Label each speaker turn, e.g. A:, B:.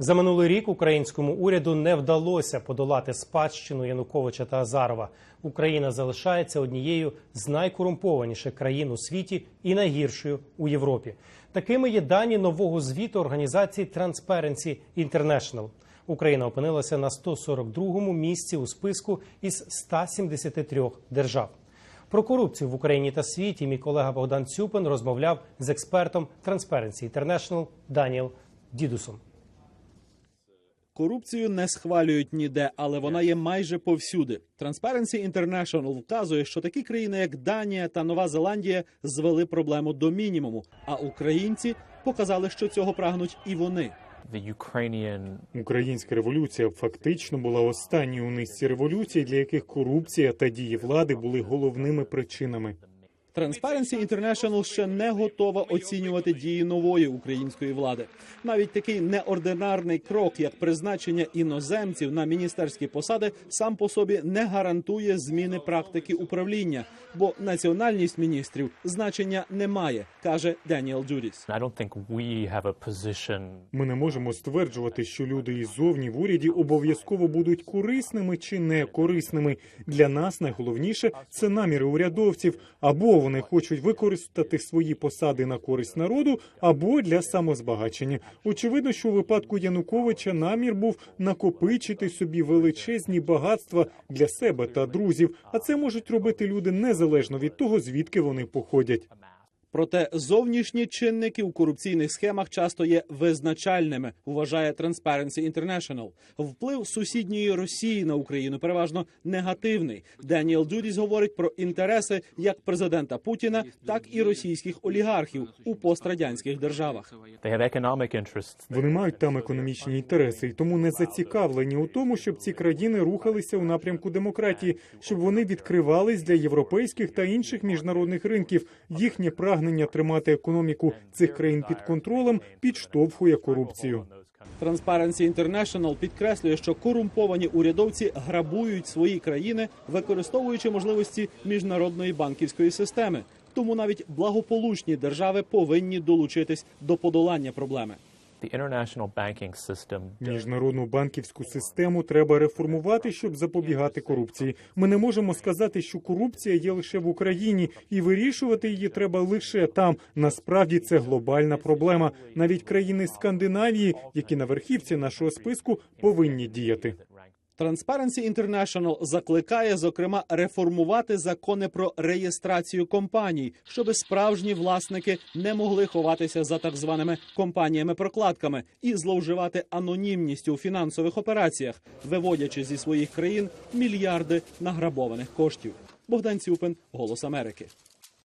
A: За минулий рік українському уряду не вдалося подолати спадщину Януковича та Азарова. Україна залишається однією з найкорумпованіших країн у світі і найгіршою у Європі. Такими є дані нового звіту організації Transparency International. Україна опинилася на 142-му місці у списку із 173 держав. Про корупцію в Україні та світі мій колега Богдан Цюпин розмовляв з експертом Transparency International Даніел Дідусом.
B: Корупцію не схвалюють ніде, але вона є майже повсюди. Transparency International вказує, що такі країни, як Данія та Нова Зеландія, звели проблему до мінімуму. А українці показали, що цього прагнуть і вони.
C: the
D: Українська революція фактично була останньою у низці революцій, для яких корупція та дії влади були головними причинами.
B: Transparency International ще не готова оцінювати дії нової української влади. Навіть такий неординарний крок, як призначення іноземців на міністерські посади, сам по собі не гарантує зміни практики управління, бо національність міністрів значення не має, каже Деніел
C: position
D: Ми не можемо стверджувати, що люди іззовні в уряді обов'язково будуть корисними чи не корисними. Для нас найголовніше це наміри урядовців або вони хочуть використати свої посади на користь народу, або для самозбагачення. Очевидно, що у випадку Януковича намір був накопичити собі величезні багатства для себе та друзів. А це можуть робити люди незалежно від того, звідки вони походять.
B: Проте зовнішні чинники у корупційних схемах часто є визначальними, вважає Transparency International. Вплив сусідньої Росії на Україну переважно негативний. Деніел Джудіс говорить про інтереси як президента Путіна, так і російських олігархів у пострадянських державах.
D: Вони мають там економічні інтереси, і тому не зацікавлені у тому, щоб ці країни рухалися у напрямку демократії, щоб вони відкривались для європейських та інших міжнародних ринків. Їхнє прагнення тримати економіку цих країн під контролем підштовхує корупцію.
B: Transparency International підкреслює, що корумповані урядовці грабують свої країни, використовуючи можливості міжнародної банківської системи. Тому навіть благополучні держави повинні долучитись до подолання проблеми.
D: Міжнародну банківську систему треба реформувати, щоб запобігати корупції. Ми не можемо сказати, що корупція є лише в Україні, і вирішувати її треба лише там. Насправді це глобальна проблема. Навіть країни Скандинавії, які на верхівці нашого списку, повинні діяти.
B: Transparency International закликає, зокрема, реформувати закони про реєстрацію компаній, щоби справжні власники не могли ховатися за так званими компаніями-прокладками і зловживати анонімністю у фінансових операціях, виводячи зі своїх країн мільярди награбованих коштів. Богдан Цюпин, Голос Америки.